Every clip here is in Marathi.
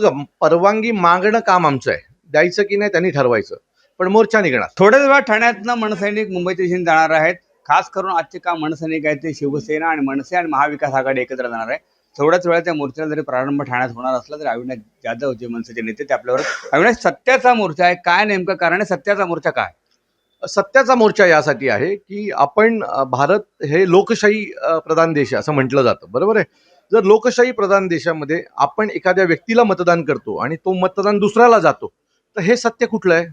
बघा परवानगी मागणं काम आमचं आहे. द्यायचं की नाही त्यांनी ठरवायचं. पण मोर्चा निघणार. थोड्याच वेळात ठाण्यातनं मनसैनिक मुंबईच्या दिशेने जाणार आहेत. खास करून आजचे काम मनसैनिक आहेत ते शिवसेना आणि मनसे आणि महाविकास आघाडी एकत्र जाणार आहे. थोड्याच वेळात त्या मोर्चाला जरी प्रारंभ ठाण्यात होणार असला तरी अविनाश जाधव जे मनसेचे नेते ते आपल्यावर अविनाश सत्याचा मोर्चा आहे. काय नेमकं कारण आहे? सत्याचा मोर्चा काय? सत्याचा मोर्चा यासाठी आहे की आपण भारत हे लोकशाही प्रधान देश आहे असं म्हटलं जातं. बरोबर आहे? जर लोकशाही प्रधान देशामध्ये आपण एखाद्या व्यक्तीला मतदान करतो आणि तो मतदान दुसऱ्याला जातो तर हे सत्य कुठलं आहे?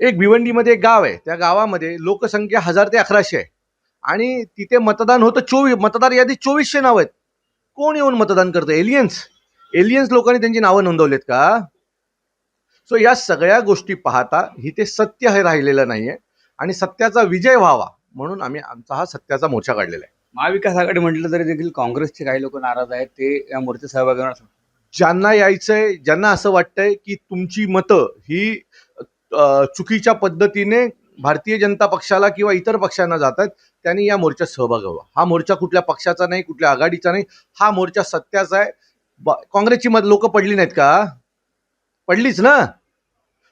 एक भिवंडीमध्ये एक गाव आहे. त्या गावामध्ये लोकसंख्या हजार ते अकराशे आहे. आणि तिथे मतदान होतं चोवीस मतदार यादी चोवीसशे नावं आहेत. कोण येऊन मतदान करतं? एलियन्स एलियन्स लोकांनी त्यांची नावं नोंदवलेत का? सो या सगळ्या गोष्टी पाहता इथे सत्य हे राहिलेलं नाही आहे आणि सत्याचा विजय व्हावा म्हणून आम्ही आमचा हा सत्याचा मोर्चा काढलेला आहे. महाविकास आघाडी म्हटलं तरी देखील काँग्रेसचे काही लोक नाराज आहेत ते या मोर्चात सहभागी होणार ज्यांना यायचंय ज्यांना असं वाटतंय की तुमची मतं ही चुकीच्या पद्धतीने भारतीय जनता पक्षाला किंवा इतर पक्षांना जात आहेत त्यांनी या मोर्चात सहभाग हवा हा मोर्चा कुठल्या पक्षाचा नाही कुठल्या आघाडीचा नाही हा मोर्चा सत्याचा आहे. काँग्रेसची मत लोक पडली नाहीत का? पडलीच ना?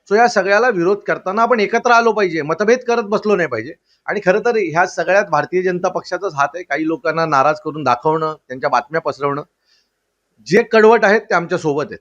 सो या सगळ्याला विरोध करताना आपण एकत्र आलो पाहिजे मतभेद करत बसलो नाही पाहिजे. आणि खरं तर ह्या सगळ्यात भारतीय जनता पक्षाचाच हात आहे काही लोकांना नाराज करून दाखवणं त्यांच्या बातम्या पसरवणं. जे कडवट आहेत ते आमच्यासोबत आहेत.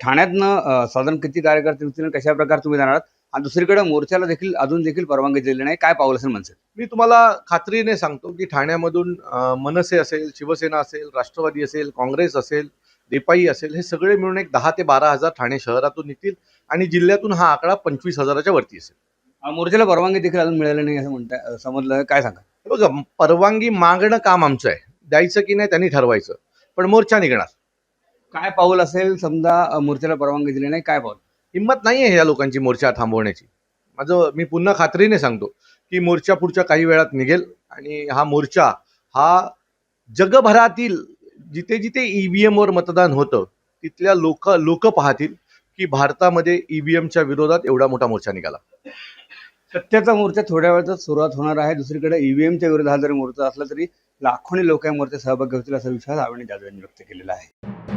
ठाण्यातनं साधारण किती कार्यकर्ते कशा प्रकारे तुम्ही जाणार आणि दुसरीकडे मोर्चाला देखील अजून देखील परवानगी दिलेली नाही. काय पाऊल असेल मनसे मी तुम्हाला खात्रीने सांगतो की ठाण्यामधून मनसे असेल शिवसेना असेल राष्ट्रवादी असेल काँग्रेस असेल देपाई असेल हे सगळे मिळून एक दहा ते बारा हजार ठाणे शहरातून निघतील आणि जिल्ह्यातून हा आकडा पंचवीस हजाराच्या वरती असेल. मोर्चाला परवानगी देखील अजून मिळाली नाही असं म्हणताय अं, समजलं. काय सांगा? बघा परवानगी मागणं काम आमचं आहे. द्यायचं की नाही त्यांनी ठरवायचं. पण मोर्चा निघणार. काय पाऊल असेल? समजा मोर्चाला परवानगी दिली नाही काय पाऊल? हिंमत नाही आहे या लोकांची मोर्चा थांबवण्याची. माझं मी पुन्हा खात्रीने सांगतो की मोर्चा पुढच्या काही वेळात निघेल आणि हा मोर्चा हा जगभरातील जिथे जिथे ईव्हीएम वर मतदान होतं तिथल्या लोक लोक पाहतील की भारतामध्ये ईव्हीएमच्या विरोधात एवढा मोठा मोर्चा निघाला. सत्याचा मोर्चा थोड्या वेळातच सुरुवात होणार आहे. दुसरीकडे ईव्हीएमच्या विरोधात जरी मोर्चा असला तरी लाखोनी लोक या मोर्चात सहभागी घेतील असा विश्वास अविनाश जाधव यांनी व्यक्त केलेला आहे.